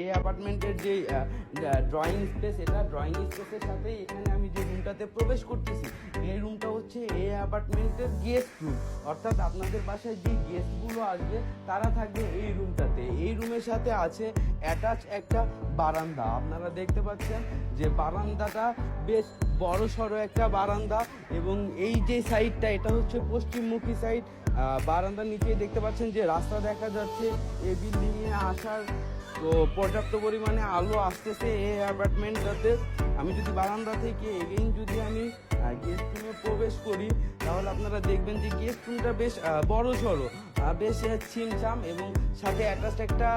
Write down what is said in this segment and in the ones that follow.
এই অ্যাপার্টমেন্টের যে ড্রয়িং স্পেস এটা ড্রয়িং স্পেসের সাথে এখানে আমি যে রুমটাতে প্রবেশ করতেছি, এই রুমটা হচ্ছে এই অ্যাপার্টমেন্টের গেস্ট রুম অর্থাৎ আপনাদের বাসায় যে গেস্টগুলো আসবে, তারা থাকবে এই রুমটাতে এই রুমের সাথে আছে অ্যাটাচ একটা বারান্দা। আপনারা দেখতে পাচ্ছেন যে বারান্দাটা বেশ বড় সড়ো একটা বারান্দা এবং এই যে সাইডটা এটা হচ্ছে পশ্চিমমুখী সাইড বারান্দার নিচে দেখতে পাচ্ছেন যে রাস্তা দেখা যাচ্ছে। এই বিল্ডিংয়ে আসার তো পর্যাপ্ত পরিমাণে আলো আসতেছে এই অ্যাপার্টমেন্টটাতে। আমি যদি বারান্দা থেকে এগেইন যদি আমি গেস্ট রুমে প্রবেশ করি, তাহলে আপনারা দেখবেন যে গেস্ট রুমটা বেশ বড় সড়ো। বেশ ছিমছাম এবং সাথে অ্যাটাচড একটা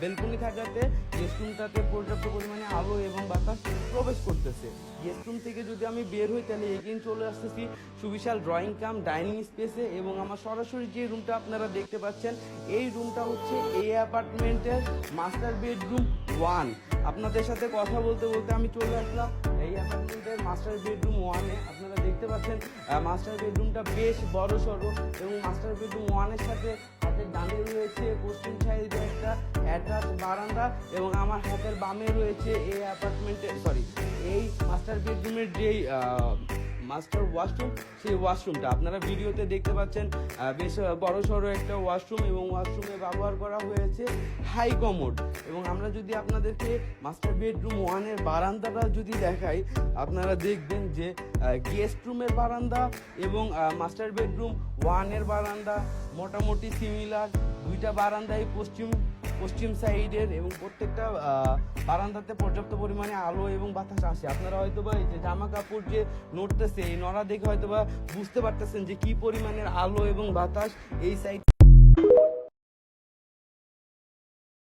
বেলকনি থাকাতে গেস্ট রুমটাতে পর্যাপ্ত পরিমাণে আলো এবং বাতাস প্রবেশ করতেছে গেস্ট রুম থেকে যদি আমি বের হই, তাহলে এগেইন চলে আসতেছি সুবিশাল ড্রয়িং কাম ডাইনিং স্পেসে এবং আমার সরাসরি যে রুমটা আপনারা দেখতে পাচ্ছেন, এই রুমটা হচ্ছে এই অ্যাপার্টমেন্টের মাস্টার বেডরুম ওয়ান আপনাদের সাথে কথা বলতে বলতে আমি চলে আসলাম এই অ্যাপার্টমেন্টের মাস্টার বেডরুম ওয়ানে আপনারা দেখতে পাচ্ছেন মাস্টার বেডরুমটা বেশ বড় সড়ো এবং মাস্টার বেডরুম ওয়ানের সাথে হাতের ডানে রয়েছে পশ্চিম সাইডে একটা অ্যাটাচ বারান্দা এবং আমার হাতের বামে রয়েছে এই অ্যাপার্টমেন্টের সরি মাস্টার বেডরুমের যেই মাস্টার ওয়াশরুম সেই ওয়াশরুমটা আপনারা ভিডিওতে দেখতে পাচ্ছেন বেশ বড় সড়ো একটা ওয়াশরুম এবং ওয়াশরুমে ব্যবহার করা হয়েছে হাই কমোড এবং আমরা যদি আপনাদেরকে মাস্টার বেডরুম ওয়ানের বারান্দাটা যদি দেখাই, আপনারা দেখবেন যে গেস্ট রুমের বারান্দা এবং মাস্টার বেডরুম ওয়ানের বারান্দা, মোটামুটি সিমিলার দুইটা বারান্দাই পশ্চিম পশ্চিম সাইডের এবং প্রত্যেকটা বারান্দাতে পর্যাপ্ত পরিমাণে আলো এবং বাতাস আসে। আপনারা হয়তো বা এই যে জামা কাপড় যে নড়তেছে, এই নড়া দেখে হয়তো বা বুঝতে পারতেছেন যে কি পরিমাণের আলো এবং বাতাস এই সাইড